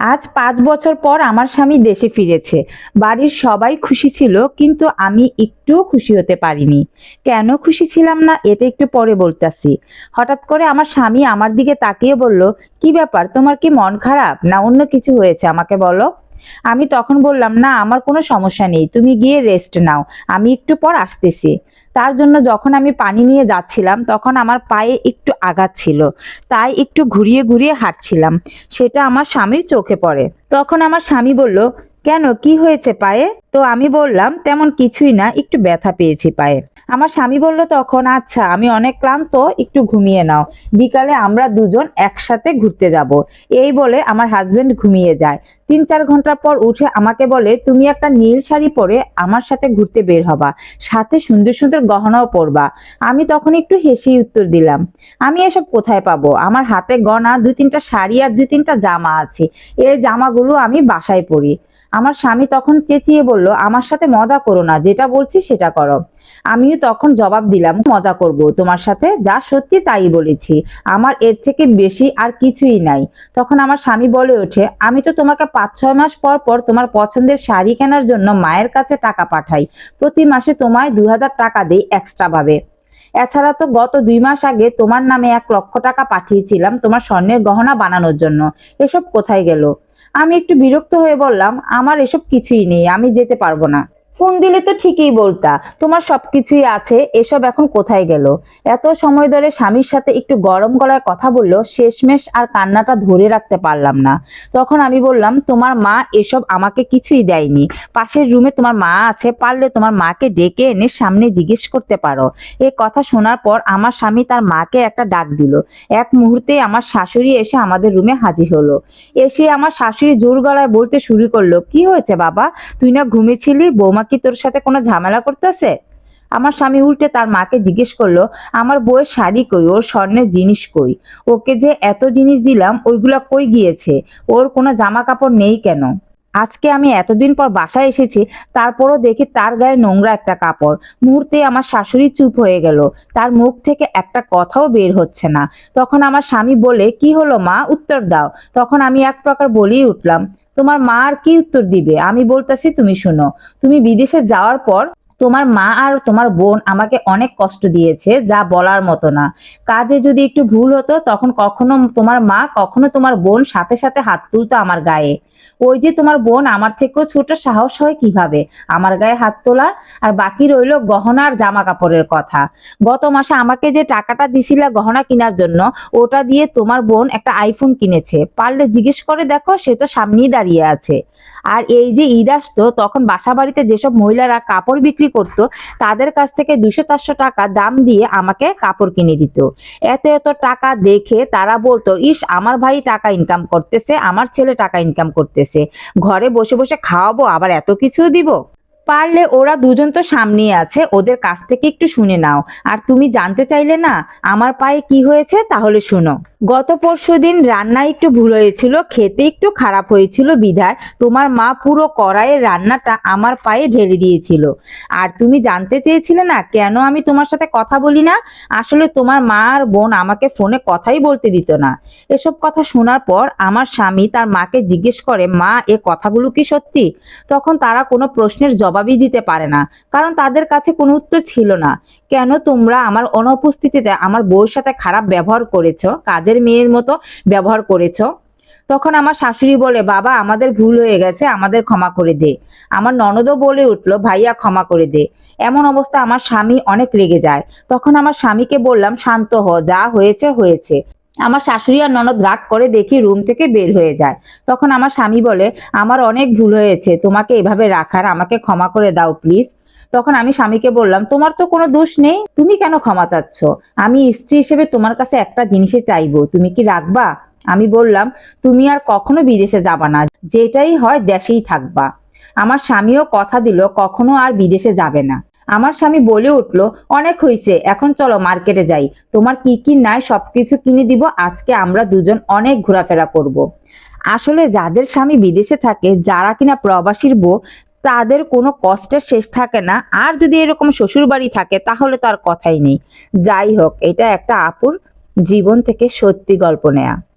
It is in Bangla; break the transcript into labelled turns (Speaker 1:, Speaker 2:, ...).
Speaker 1: আজ পাঁচ বছর পর আমার স্বামী দেশে ফিরেছে। বাড়ির সবাই খুশি ছিল, কিন্তু আমি একটুও খুশি হতে পারিনি। কেন খুশি ছিলাম না, এটা একটু পরে বলতাছি। হঠাৎ করে আমার স্বামী আমার দিকে তাকিয়ে বলল, কি ব্যাপার, তোমার কি মন খারাপ, না অন্য কিছু হয়েছে? আমাকে বলো। আমি তখন বললাম, না, আমার কোনো সমস্যা নেই, তুমি গিয়ে রেস্ট নাও, আমি একটু পর আসতেছি। তার জন্য যখন আমি পানি নিয়ে যাচ্ছিলাম, তখন আমার পায়ে একটু আঘাত ছিল। তাই একটু ঘুরিয়ে ঘুরিয়ে হাঁটছিলাম। সেটা আমার স্বামীর চোখে পড়ে। তখন আমার স্বামী বলল, কেন? কি হয়েছে পায়ে? তো আমি বললাম, তেমন কিছুই না, একটু ব্যথা পেয়েছি পায়ে। আমার স্বামী বলল তখন আচ্ছা আমি অনেক ক্লান্ত, একটু ঘুমিয়ে নাও। বিকালে আমরা দুজন একসাথে ঘুরতে যাব। এই বলে আমার হাজবেন্ড ঘুমিয়ে যায়। তিন চার ঘণ্টা পর উঠে আমাকে বলে, তুমি একটা নীল শাড়ি পরে আমার সাথে ঘুরতে বের হবা। সাথে সুন্দর সুন্দর গহনাও পরবা। আমি তখন একটু হেসেই উত্তর দিলাম, আমি এসব কোথায় পাবো? আমার হাতে গনা দুই তিনটা শাড়ি আর দুই তিনটা জামা আছে। এই জামাগুলো আমি বাসায় পরি। আমার স্বামী তখন চেঁচিয়ে বলল, আমার সাথে মজা করো না, যেটা বলছি সেটা করো। আমিও তখন জবাব দিলাম, মজা করব, তোমার সাথে যা সত্যি তাই বলেছি, আমার এর থেকে বেশি আর কিছুই নাই। তখন আমার স্বামী বলে ওঠে, আমি তো তোমাকে পাঁচ ছয় মাস পর পর তোমার পছন্দের শাড়ি কেনার জন্য মায়ের কাছে টাকা পাঠাই, প্রতি মাসে তোমায় দু হাজার টাকা দেই এক্সট্রা ভাবে। এছাড়া তো গত দুই মাস আগে তোমার নামে এক লক্ষ টাকা পাঠিয়েছিলাম তোমার স্বর্ণের গহনা বানানোর জন্য, এসব কোথায় গেল? আমি একটু বিরক্ত হয়ে বললাম আমার এসব কিছুই নেই আমি যেতে পারব না। ফোন দিলে তো ঠিকই বলতা। তোমার সবকিছুই আছে, এসব এখন কোথায় গেল? এত সময় ধরে স্বামীর সাথে একটু গরম গলায় কথা বলল, শেষমেশ আর কান্নাটা ধরে রাখতে পারলাম না। তখন আমি বললাম, তোমার মা এসব আমাকে কিছুই দেয়নি। পাশের রুমে তোমার মা আছে, পারলে তোমার মাকে ডেকে এনে সামনে জিজ্ঞেস করতে পারো। এ কথা শোনার পর আমার স্বামী তার মাকে একটা ডাক দিল। এক মুহূর্তে আমার শাশুড়ি এসে আমাদের রুমে হাজির হলো। এসে আমার শাশুড়ি জোর গলায় বলতে শুরু করল, কি হয়েছে বাবা? তুই না ঘুমিয়েছিলি? বৌমা কি তোর সাথে কোনো ঝামেলা করতেছে? আমার স্বামী উল্টে তার মাকে জিজ্ঞেস করল, আমার বউয়ের শাড়ি কই? ওর স্বর্ণের জিনিস কই? ওকে যে এত জিনিস দিলাম, ওইগুলা কই গিয়েছে? ওর কোনো জামা কাপড় নেই কেন? আজকে আমি এতদিন পর বাসায় এসেছি, তারপরও দেখি তার গায়ে নোংরা একটা কাপড়। মুহূর্তে আমার শাশুড়ি চুপ হয়ে গেল। তার মুখ থেকে একটা কথাও বের হচ্ছে না। তখন আমার স্বামী বলে, কি হলো মা? উত্তর দাও। তখন আমি এক প্রকার বলেই উঠলাম তোমার মা আর কি উত্তর দিবে? আমি বলতেছি, তুমি শোনো। তুমি বিদেশে যাওয়ার পর তোমার মা আর তোমার বোন আমাকে অনেক কষ্ট দিয়েছে, যা বলার মতো না। কাজে যদি একটু ভুল হতো, তখন কখনো তোমার মা, কখনো তোমার বোন সাথে সাথে হাত তুলতো আমার গায়ে। ওই যে তোমার বোন, আমার থেকেও ছোট, সাহস হয় কীভাবে? আমার গায়ে হাত তোলার? আর বাকি রইল গহনার জামা কাপড়ের কথা। গত মাসে আমাকে যে টাকাটা দিছিলা গহনা কেনার জন্য, ওটা দিয়ে তোমার বোন একটা আইফোন কিনেছে। পারলে জিজ্ঞেস করে দেখো, সে তো সামনেই দাঁড়িয়ে আছে। আর এই যে ঈদ আসতো, তখন বাসা বাড়িতে যেসব মহিলারা কাপড় বিক্রি করত, তাদের কাছ থেকে দুশো চারশো টাকা দাম দিয়ে আমাকে কাপড় কিনে দিত। এত এত টাকা দেখে তারা বলতো, ইস, আমার ভাই টাকা ইনকাম করতেছে, আমার ছেলে টাকা ইনকাম করতেছে। ঘরে বসে বসে খাওয়াবো, আবার এত কিছু দিব? পারলে ওরা দুজন তো সামনেই আছে, ওদের কাছ থেকে একটু শুনে নাও। আর তুমি জানতে চাইলে না, আমার পায়ে কি হয়েছে তাহলে শুনো। গত পরশু দিন রান্না একটু ভুল হয়েছিল, খেতে একটু খারাপ হয়েছিল বিধায়। তোমার মা পুরো কড়াইয়ের রান্নাটা আমার পায়ে ঢেলে দিয়েছিল। আর তুমি জানতে চেয়েছিলে না, কেন আমি তোমার সাথে কথা বলি না? আসলে তোমার মা আর বোন আমাকে ফোনে কথাই বলতে দিত না। এসব কথা শোনার পর আমার স্বামী তার মাকে জিজ্ঞেস করে, মা, এ কথাগুলো কি সত্যি? তখন তারা কোনো প্রশ্নের জবাবই দিতে পারে না, কারণ তাদের কাছে কোনো উত্তর ছিল না। কেন তোমরা আমার অনুপস্থিতিতে আমার বউর সাথে খারাপ ব্যবহার করেছ? কাজের মেয়ের মতো ব্যবহার করেছ? তখন আমার শাশুড়ি বলে, বাবা, আমাদের ভুল হয়ে গেছে, আমাদের ক্ষমা করে দে। আমার ননদও বলে উঠল, ভাইয়া, ক্ষমা করে দে। এমন অবস্থা আমার স্বামী অনেক রেগে যায়। তখন আমার স্বামীকে বললাম, শান্ত হ, যা হয়েছে হয়েছে। আমার শাশুড়ি আর ননদ রাগ করে দেখি রুম থেকে বের হয়ে যায়। তখন আমার স্বামী বলে, আমার অনেক ভুল হয়েছে, তোমাকে এভাবে রাখার, আমাকে ক্ষমা করে দাও, প্লিজ। তখন আমি স্বামীকে বললাম, তোমার তো কোনো দোষ নেই, তুমি কেন ক্ষমা চাচ্ছ? আমি স্ত্রী হিসেবে তোমার কাছে একটা জিনিসে চাইব, তুমি কি রাখবা? আমি বললাম, তুমি আর কখনো বিদেশে যাবা না, যেটাই হয় দেশেই থাকবা। আমার স্বামীও কথা দিল, কখনো আর বিদেশে যাবে না। আমার স্বামী বলে উঠল, অনেক হয়েছে এখন চলো মার্কেটে যাই। তোমার কি কি নাই সবকিছু কিনে দিব, আজকে আমরা দুজন অনেক ঘোরাফেরা করব। আসলে যাদের স্বামী বিদেশে থাকে, যারা কিনা প্রবাসীর বউ তাদের কোনো কষ্টের শেষ থাকে না। আর যদি এরকম শ্বশুর বাড়ি থাকে, তাহলে তার কথাই নেই। যাই হোক, এটা একটা আপুর জীবন থেকে সত্যি গল্প নেয়া।